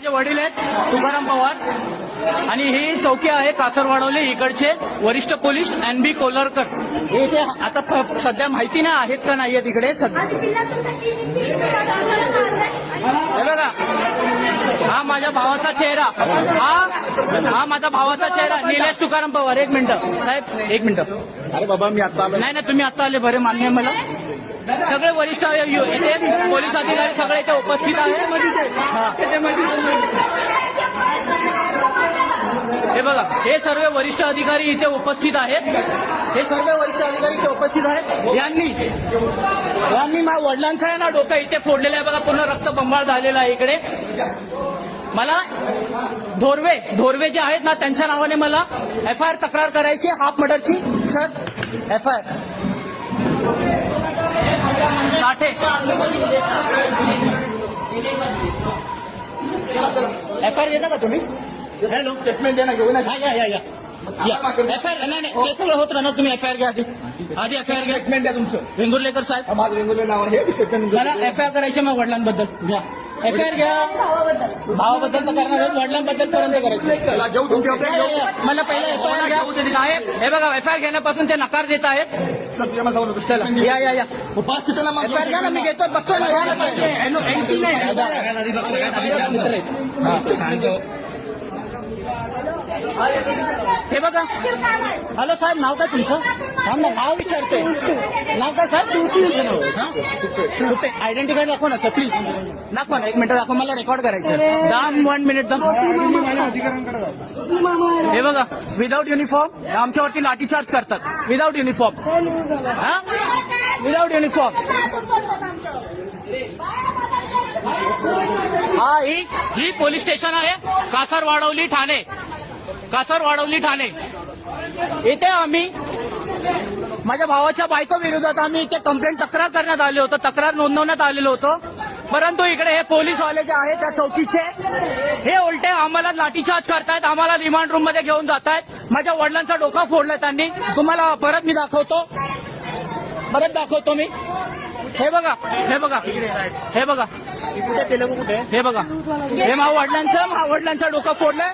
माझे वडील आहेत तुकाराम पवार. आणि ही चौकी आहे कासरवाडवले इकडचे वरिष्ठ पोलीस एन बी कोलरकर. हे ते आता सध्या माहिती नाही आहेत का नाही आहेत इकडे? सध्या हे माझ्या भावाचा चेहरा. हा हा माझा भावाचा चेहरा. निलेश तुकाराम पवार. एक मिनिट. साहेब एक मिनिट. अरे बाबा मी आता आलो. नाही नाही तुम्ही आता आले. बरे मान्य आहे मला. सगळे वरिष्ठ पोलीस अधिकारी सगळे इथे उपस्थित आहेत. हे सर्व वरिष्ठ अधिकारी इथे उपस्थित आहेत. हे सर्व वरिष्ठ अधिकारी इथे उपस्थित आहेत. यांनी यांनी माझ्या वडिलांचा आहे ना डोकं इथे फोडलेलं आहे. बघा पूर्ण रक्त बंबाळ झालेलं आहे इकडे. मला धोरवे धोरवे जे आहेत ना त्यांच्या नावाने मला एफ आय आर तक्रार करायची half मर्डरची. Sir F I R. Sathe. F I R घेता का तुम्ही? हॅलो स्टेटमेंट द्या ना घेऊन या या या या एफ आय आर नाही नाही ते सगळं होत राहणार तुम्ही एफ आय आर घ्या आधी आधी एफ आय आर घ्या स्टेटमेंट द्या तुमचं वेंगुर्लेकर साहेब हा, माझं वेगवेगळे नाव आहे स्टेटमेंट मला एफ आय आर करायचे मग वडिलांबद्दल घ्या एफ आय आर घ्या भावाबद्दल तर करणार वडिलांबद्दल पर्यंत करायचं चला घेऊ तुमच्या या, या, या. मला पहिला एफ आय आर घ्या साहेब हे बघा एफ आय आर घेण्यापासून ते नकार देत आहेत चला या या या पाच सीटाला एफ आय आर घ्या ना मी घेतो बसतोय ना ना. मित्र आहेत. हे बघा. हॅलो साहेब नाव काय तुमचं? थांब मग नाव विचारते. नाव काय साहेब? तुमचं तुपे आयडेंटी कार्ड दाखवा ना सर प्लीज दाखवा ना एक मिनिट दाखवा मला रेकॉर्ड करायचं दाम वन मिनिट दाम हे बघा विदाऊट युनिफॉर्म आमच्यावरती लाठीचार्ज करतात. विदाऊट युनिफॉर्म हा? विदाऊट युनिफॉर्म हा ही ही पोलीस स्टेशन आहे. कासर वाडवली ठाणे. कासर वाडवली ठाणे. इथे आम्ही माझ्या भावाच्या बायको विरोधात आम्ही इथे कंप्लेंट तक्रार करण्यात आले होतो. तक्रार नोंदवण्यात आलेलो होतो. परंतु इकडे हे पोलीसवाले जे आहेत त्या चौकीचे हे उलटे आम्हाला लाठीचार्ज करतायत. आम्हाला रिमांड रूममध्ये घेऊन जात आहेत माझ्या वडिलांचा डोका फोडलाय त्यांनी. तुम्हाला परत मी दाखवतो. परत दाखवतो मी. हे बघा हे बघा हे बघा. हे बघा. हे माझ्या वडिलांचं माझ्या वडिलांचा डोका फोडलाय.